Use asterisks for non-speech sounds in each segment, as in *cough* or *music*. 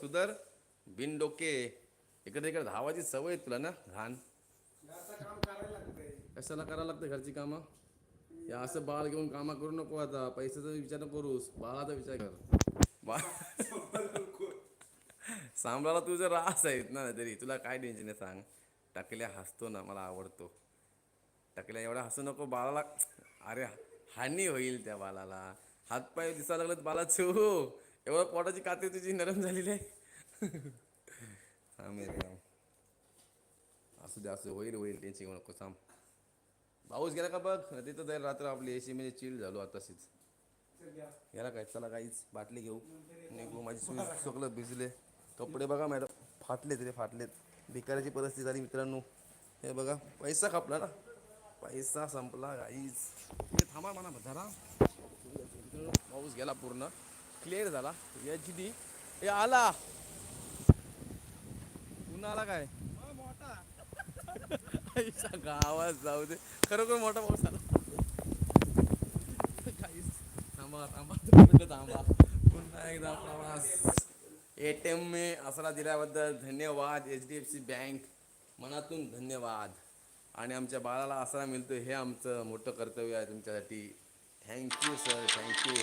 सुधर बिन डोके. इकडे तिकडे धावाची सवय आहे तुला ना घाण. कशाला करायला लागतं घरची कामं? या असं बाळ घेऊन कामं करू नको आता. पैशाचा विचार करूस. बाळाचा विचार कर. बा सांभाळायला तुझं रास आहेत ना तरी तुला काय टेन्शन आहे सांग. टाकल्या हसतो ना मला आवडतो. टाकल्या एवढा हसू नको. बाळाला अरे हानी होईल त्या बाळाला. हातपाय दिसायला लागलं बाळाचं. हो एवढं पोटाची काते तुझी नरम झालेली आहे. हा मेरे असू दे असू होईल होईल टेन्शन घेऊ नको थांब. पाऊस गेला का बघ? तिथं जाईल रात्र आपली एसी मध्ये चिल झालो आताशीच. गेला काय? चला काहीच बाटली घेऊ. निघू माझी सुई सगळं भिजले. कपडे बघा मॅडम फाटलेत रे फाटलेत. भिकाऱ्याची परिस्थिती झाली मित्रांनो. हे बघा पैसा कापला ना. पैसा संपला काहीच. थांबा म्हणा धरा पाऊस गेला पूर्ण. क्लिअर झाला. एच डी हे आला. पुन्हा आला काय? सांगा गावात जाऊ दे. खरोखर मोठा पाऊस आला. काहीच. थांबा थांबा. थांबा. पुन्हा एकदा प्रवास. एटीएम मे आसरा दिल्याबद्दल धन्यवाद. H D F C bank मनातून धन्यवाद. आणि आमच्या बाळाला आसरा मिळतो हे आमचं मोठं कर्तव्य आहे तुमच्यासाठी. Thank you sir thank you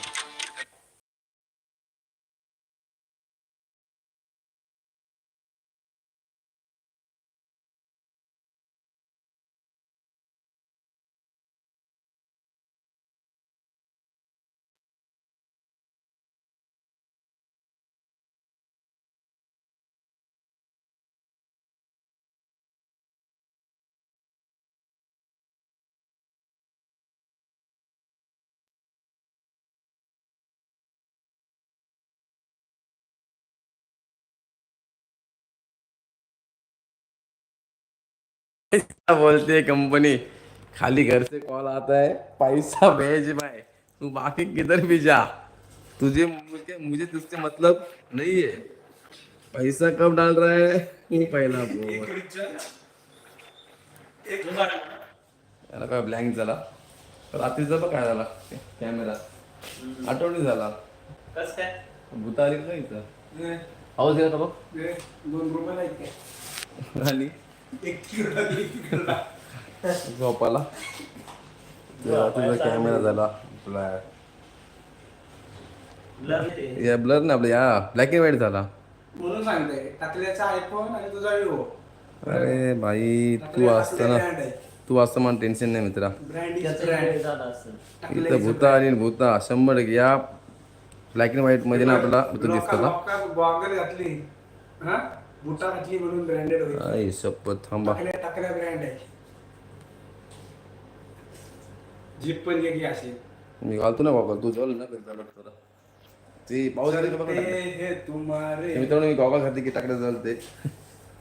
बोलते कंपनी खाली घर से कॉल आता है पैसा भेज भाई. तू बाकी किधर भी जा. तुझे मुझे मुझे तुझसे मतलब नहीं है. पैसा कब डाल रहा है? तू पहिला बोल. याला काय ब्लँक झाला. रात्रीचा पण काय झाला? कॅमेरा आठवणी झाला. कस काय? भूता आली का इथं? आवाज गेला का बघ? दोन रुपयाला एक झोपाला तुझा कॅमेरा झाला ब्लॅक या ब्लर ना आपलं या ब्लॅक अँड व्हाईट झाला म्हणून सांगते टाकल्याचा आयफोन आणि तुझा विवो अरे भाई तू असताना तू असतं मला टेन्शन नाही मित्रा ब्रँड इज ब्रँड इथं भूता आणि भूता शंभर टक्के या ब्लॅक अँड व्हाईटमध्ये ना आपल्याला भूत दिसतं का हा बुटा घातली म्हणून ब्रँडेड होईल. आई शपथ थांबा. टाकल्या टाकल्या ब्रँड आहे. जीप पण गेली अशी मी घालतो ना गॉगल तू झालं ना झालं तर. ते पाऊस आले का बघा हे टाकल्या. हे तुम्हारे. ते मित्रांनो मी गॉगल घातली की टाकल्या झालं ते.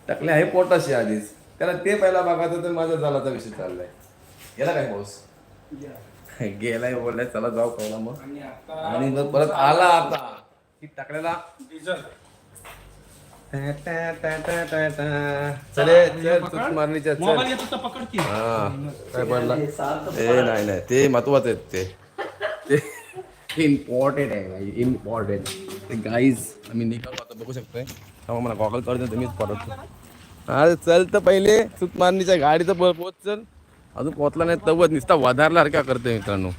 टाकले आहे पोटाशी आधीच. त्याला ते पहिला बघायचं तर माझा झालाचा विषय चाललाय. गेला काय पाऊस? या. गेलाय बोललाय चला जाऊ पहिला मग. आणि आता आणि मग परत आला आता. की टाकलेला. डिझेल. मारणीच्या चल मोबाईल येतो तर पकड की. हा काय पडला ए नाही नाही ते महत्वाचं आहे ते. इम्पॉर्टंट आहे भाई इम्पॉर्टंट ते गाईज आम्ही निघालो आता बघू शकतोय. तेव्हा मला गॉगल करतो तुम्हीच परत अरे चल तर पहिले सूत मारणीच्या गाडीचं पो- पोच चल. अजून पोचला नाही तवत नुसता वधारल्यासारखा करतोय मित्रांनो.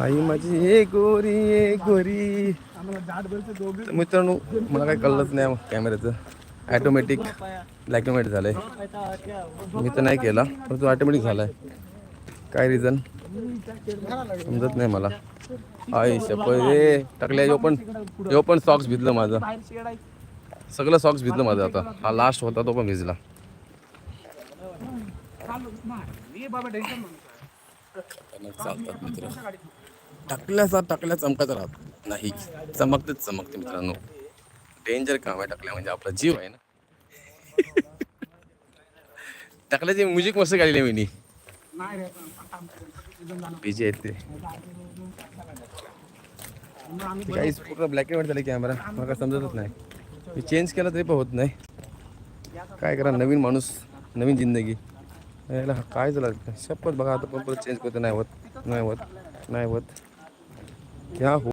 आई माझी हे गोरी हे गोरी. मित्रांनो मला काही कळलंच नाही कॅमेऱ्याचं. ॲटोमॅटिक ब्लॅक अँड व्हाईट झालंय. मी तर नाही केला पण तो ऑटोमॅटिक झालाय. काय रिझन समजत नाही मला. आई शप हे टाकल्या यो पण यो पण सॉक्स भिजलं माझं. सगळं सॉक्स भिजलं माझं आता. हा लास्ट होता तो पण भिजला. चालतात मित्र. टाकल्याचा टाकल्या चमकत राहत. नाही चमकतेच चमकते मित्रांनो. डेंजर काम आहे टाकल्या? म्हणजे आपला जीव आहे ना. *laughs* टाकल्याची म्युझिक मस्त गाडी आहे मी बीजे आहेत ते. काहीच पूर्ण ब्लॅक अँड व्हाईट झाले कॅमेरा मला काय समजतच नाही. मी चेंज केला तरी पण होत नाही. काय करा नवीन माणूस नवीन जिंदगी. याला काय झालं? शपथ बघा आता पण परत चेंज करतो. नाही होत नाही होत नाही होत. क्या हो